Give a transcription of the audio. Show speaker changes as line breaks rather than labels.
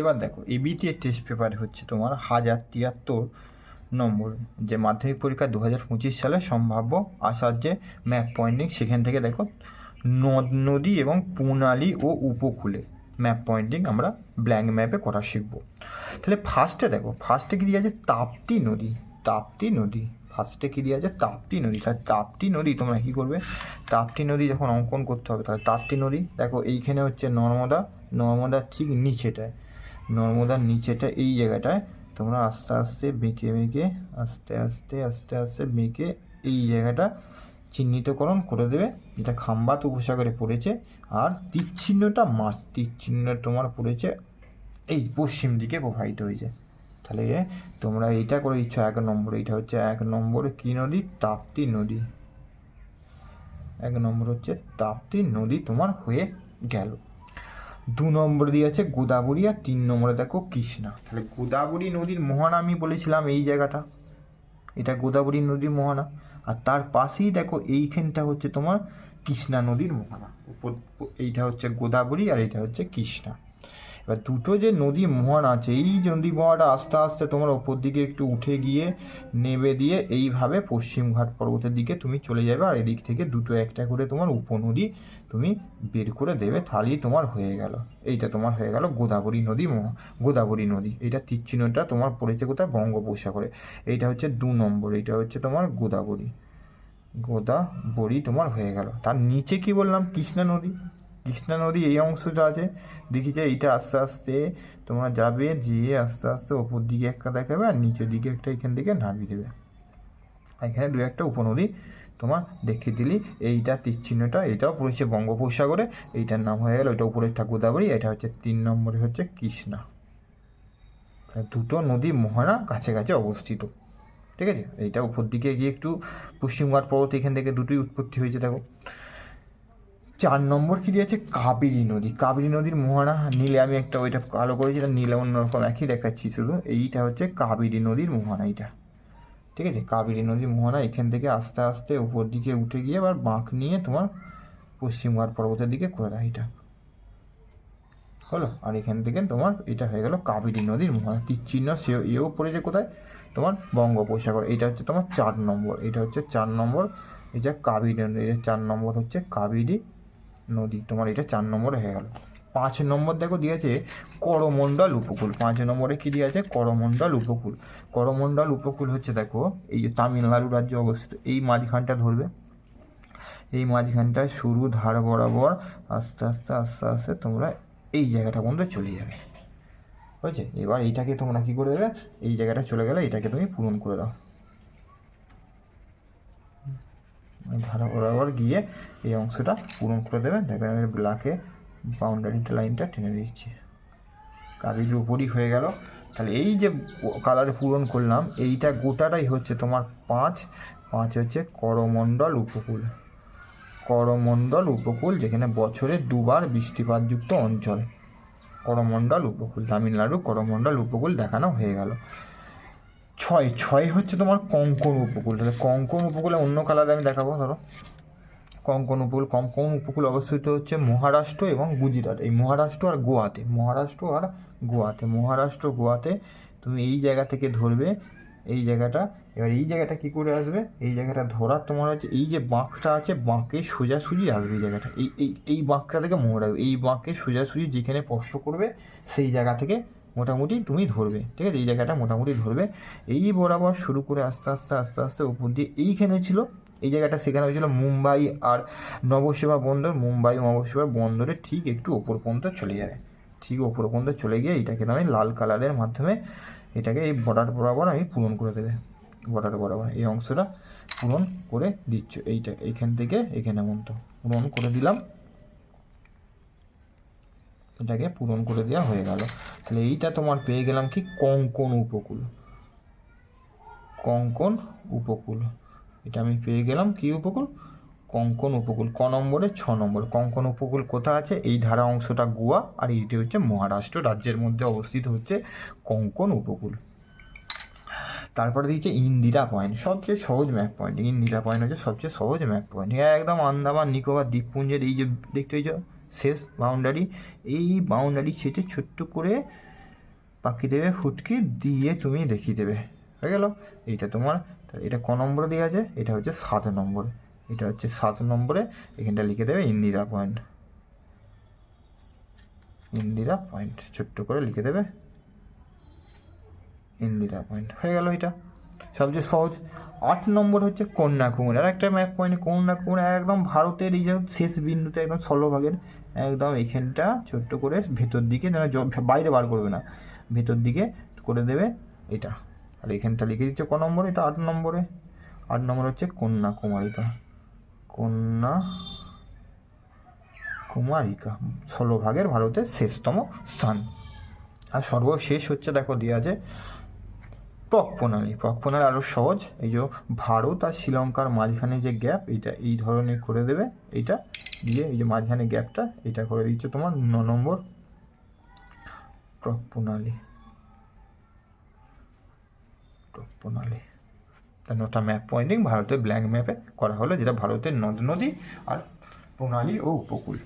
এবার দেখো ABT test paper হচ্ছে তোমার হাজার তিয়াত্তর নম্বর, যে মাধ্যমিক পরীক্ষা দু হাজার পঁচিশ সালে সম্ভাব্য আসার যে ম্যাপ পয়েন্টিং সেখান থেকে দেখো নদ, নদী এবং প্রণালী ও উপকূলে ম্যাপ পয়েন্টিং আমরা ব্ল্যাঙ্ক ম্যাপে করা শিখব। তাহলে ফার্স্টে দেখো ফার্স্টে কী দিয়ে আছে? তাপ্তি নদী তাপ্তি নদী ফার্স্টে কী দিয়ে আছে? তাপ্তি নদী। তাহলে তাপ্তি নদী তোমরা কী করবে? তাপ্তি নদী যখন অঙ্কন করতে হবে, তাহলে তাপ্তি নদী, দেখো এইখানে হচ্ছে নর্মদা নর্মদার ঠিক নিচেটায়। নর্মদার নিচেটা এই জায়গাটায়। তোমরা আস্তে আস্তে বেঁকে বেঁকে, আস্তে আস্তে আস্তে আস্তে বেঁকে এই জায়গাটা চিহ্নিতকরণ করে দেবে। যেটা খাম্বাত উপসাগরে পড়েছে। আর তীর চিহ্নটা মাছ তীর চিহ্ন তোমার পড়েছে, এই পশ্চিম দিকে প্রবাহিত হয়েছে। তাহলে তোমরা এইটা করে দিচ্ছ এক নম্বর। এইটা হচ্ছে এক নম্বরে কী নদী? তাপ্তি নদী। এক নম্বর হচ্ছে তাপ্তি নদী তোমার হয়ে গেল। দু নম্বর দিয়ে আছে গোদাবরী আর তিন নম্বরে দেখো কৃষ্ণা। তাহলে গোদাবরী নদীর মোহনা আমি বলেছিলাম এই জায়গাটা। এটা গোদাবরী নদীর মোহনা। আর তার পাশেই দেখো এইখানটা হচ্ছে তোমার কৃষ্ণা নদীর মোহনা। এইটা হচ্ছে গোদাবরী আর এটা হচ্ছে কৃষ্ণা। এবার দুটো যে নদী মোহনা আছে, এই নদী মোহনাটা আস্তে আস্তে তোমার ওপর দিকে একটু উঠে গিয়ে নেবে দিয়ে এইভাবে পশ্চিমঘাট পর্বতের দিকে তুমি চলে যাবে আর এদিক থেকে দুটো একটা করে তোমার উপনদী তুমি বের করে দেবে, তাহলেই তোমার হয়ে গেল। এইটা তোমার হয়ে গেল গোদাবরী নদী গোদাবরী নদী। এটা তীরচিহ্নটা তোমার পড়েছে কোথায়? বঙ্গোপসাগরে। এইটা হচ্ছে দু নম্বর, এইটা হচ্ছে তোমার গোদাবরী। গোদাবরী তোমার হয়ে গেল। তার নিচে কি বললাম? কৃষ্ণা নদী। কৃষ্ণা নদী এই অংশটা আছে। দেখি যে এইটা আস্তে আস্তে তোমরা যাবে, যেয়ে আস্তে আস্তে ওপর দিকে একটা দেখাবে আর নিচের দিকে একটা এখান থেকে নামিয়ে দেবে। এখানে দু একটা উপনদী তোমার দেখিয়ে দিলি। এইটা তীর চিহ্নটা এটাও পড়েছে বঙ্গোপসাগরে। এইটার নাম হয়ে গেল ওইটা উপরেরটা গোদাবরী এটা হচ্ছে তিন নম্বরে হচ্ছে কৃষ্ণা। দুটো নদী মোহনা কাছে কাছে অবস্থিত। ঠিক আছে? এইটা উপর দিকে গিয়ে একটু পশ্চিমঘাট পর্বত এখান থেকে দুটোই উৎপত্তি হয়েছে, দেখো। চার নম্বর কি দিয়েছে কাবেরী নদী। কাবেরী নদীর মোহনা নীলে আমি একটা ওইটা কালো করেছি, এটা নীলে অন্যরকম একই দেখাচ্ছি শুধু। এইটা হচ্ছে কাবেরী নদীর মোহনা এইটা। ঠিক আছে? কাবেরী নদীর মোহনা এখান থেকে আস্তে আস্তে উপর দিকে উঠে গিয়ে আবার বাঁক নিয়ে তোমার পশ্চিমঘাট পর্বতের দিকে করে দেয় এটা হলো? আর এখান থেকে তোমার এটা হয়ে গেল কাবেরী নদীর মোহনা। তীরচিহ্ন সে এও পড়েছে কোথায়? তোমার বঙ্গোপসাগর। এটা হচ্ছে তোমার চার নম্বর। এটা হচ্ছে চার নম্বর। এটা কাবেরী নদী। চার নম্বর হচ্ছে কাবেরী নদী, তোমার এটা চার নম্বরে হয়ে গেল। পাঁচ নম্বর দেখো দিয়েছে করমণ্ডল উপকূল। পাঁচ নম্বরে কী দিয়েছে? করমণ্ডল উপকূল। করমণ্ডল উপকূল হচ্ছে দেখো, এই যে তামিলনাড়ু রাজ্যে অবস্থিত, এই মাঝখানটা ধরবে। এই মাঝখানটায় শুরু, ধার বরাবর আস্তে আস্তে আস্তে আস্তে তোমরা এই জায়গাটা পর্যন্ত চলে যাবে। হয়েছে? এবার এইটাকে তোমরা কী করে দেবে? এই জায়গাটা চলে গেলে এটাকে তুমি পূরণ করে দাও। ধারা বরাবর গিয়ে এই অংশটা পূরণ করে দেবেন। দেখবেন আমি ব্ল্যাকে বাউন্ডারিটা লাইনটা টেনে দিচ্ছি। কাগজের উপরই হয়ে গেল, তাহলে এই যে কালারে পূরণ করলাম, এইটা গোটাটাই হচ্ছে তোমার পাঁচ। পাঁচ হচ্ছে করমণ্ডল উপকূল। করমণ্ডল উপকূল, যেখানে বছরে দুবার বৃষ্টিপাতযুক্ত অঞ্চল। করমণ্ডল উপকূল, তামিলনাড়ু করমণ্ডল উপকূল দেখানো হয়ে গেল। ছয় ছয় হচ্ছে তোমার কঙ্কন উপকূল। তাহলে কঙ্কন উপকূলে অন্য কালারে আমি দেখাবো, ধরো। কঙ্কন উপকূল কঙ্কন উপকূল অবস্থিত হচ্ছে মহারাষ্ট্র এবং গুজরাট। এই মহারাষ্ট্র আর গোয়াতে, মহারাষ্ট্র আর গোয়াতে, মহারাষ্ট্র, গোয়াতে তুমি এই জায়গা থেকে ধরবে, এই জায়গাটা, এবার এই জায়গাটা কি করে আসবে? এই জায়গাটা ধরার তোমার হচ্ছে, এই যে বাঁকটা আছে, বাঁকে সোজাসুজি আসবে এই জায়গাটা। এই এই এই বাঁকটা থেকে মনে রাখবে এই বাঁকে সোজাসুজি যেখানে স্পর্শ করবে, সেই জায়গা থেকে মোটামুটি তুমি ধরবে, ঠিক আছে? এই জায়গাটা মোটামুটি ধরবে। এই বরাবর শুরু করে আস্তে আস্তে আস্তে আস্তে উপর দিয়ে এইখানে ছিল, এই জায়গাটা সেখানে হয়েছিল মুম্বাই আর নবসেবা বন্দর। মুম্বাই নবসেবা বন্দরে ঠিক একটু ওপর পর্যন্ত চলে যাবে। ঠিক ওপর পর্যন্ত চলে গিয়ে এইটাকে আমি লাল কালারের মাধ্যমে এটাকে এই বর্ডার বরাবর আমি পূরণ করে দেবে। বর্ডার বরাবর এই অংশটা পূরণ করে দিচ্ছ। এইটা, এইখান থেকে এখানে মতো পূরণ করে দিলাম। এটাকে পূরণ করে দেওয়া হয়ে গেল। তাহলে এইটা তোমার পেয়ে গেলাম কি কঙ্কন উপকূল। কঙ্কন উপকূল। এটা আমি পেয়ে গেলাম কি উপকূল? কঙ্কন উপকূল। ক নম্বরে? ছ নম্বর। কঙ্কন উপকূল কোথায় আছে? এই ধারা অংশটা গোয়া আর এইটি হচ্ছে মহারাষ্ট্র রাজ্যের মধ্যে অবস্থিত হচ্ছে কঙ্কন উপকূল। তারপরে দিচ্ছে ইন্দিরা পয়েন্ট। সবচেয়ে সহজ ম্যাপ পয়েন্ট। ইন্দিরা পয়েন্ট হচ্ছে সবচেয়ে সহজ ম্যাপ পয়েন্ট। একদম আন্দামান, নিকোবর, দ্বীপপুঞ্জের এই যে দেখতে হয়েছ শেষ বাউন্ডারি এই বাউন্ডারি সেটে ছোট্ট করে পাখি দেবে ফুটকি দিয়ে তুমি দেখিয়ে দেবে। হয়ে গেল? এইটা তোমার এটা ক নম্বরে দেওয়া আছে? এটা হচ্ছে সাত নম্বরে। এটা হচ্ছে সাত নম্বরে, এখানটা লিখে দেবে ইন্দিরা পয়েন্ট। ইন্দিরা পয়েন্ট, ছোট্ট করে লিখে দেবে। ইন্দিরা পয়েন্ট। হয়ে গেল এটা। সবচেয়ে সহজ। আট নম্বর হচ্ছে কন্যাকুমারী। আর একটা ম্যাপ পয়েন্ট কন্যাকুমারী একদম ভারতের এই যে শেষ বিন্দুতে একদম ষোলোভাগের একদম এখানটা ছোট্ট করে ভেতর দিকে, যেন বাইরে বার করবে না, ভেতর দিকে করে দেবে এটা। আর এখানটা লিখে দিচ্ছে ক নম্বর, এটা আট নম্বরে। আট নম্বর হচ্ছে কন্যাকুমারিকা। কন্যা কুমারিকা ষোলো ভাগের ভারতের শেষতম স্থান। আর সর্বশেষ হচ্ছে, দেখো দেওয়া আছে প্রক প্রণালী। প্রক প্রণালী আরও সহজ। এই যে ভারত আর শ্রীলঙ্কার মাঝখানে যে গ্যাপ এইটা এই ধরনের করে দেবে। এইটা দিয়ে এই যে মাঝখানে গ্যাপটা, এটা করে দিচ্ছে তোমার ন নম্বর প্রক প্রণালী। প্রক প্রণালী। তা নটা ম্যাপ পয়েন্টিং, ভারতের ব্ল্যাঙ্ক ম্যাপে করা হলো, যেটা ভারতের নদ নদী আর প্রণালী ও উপকূল।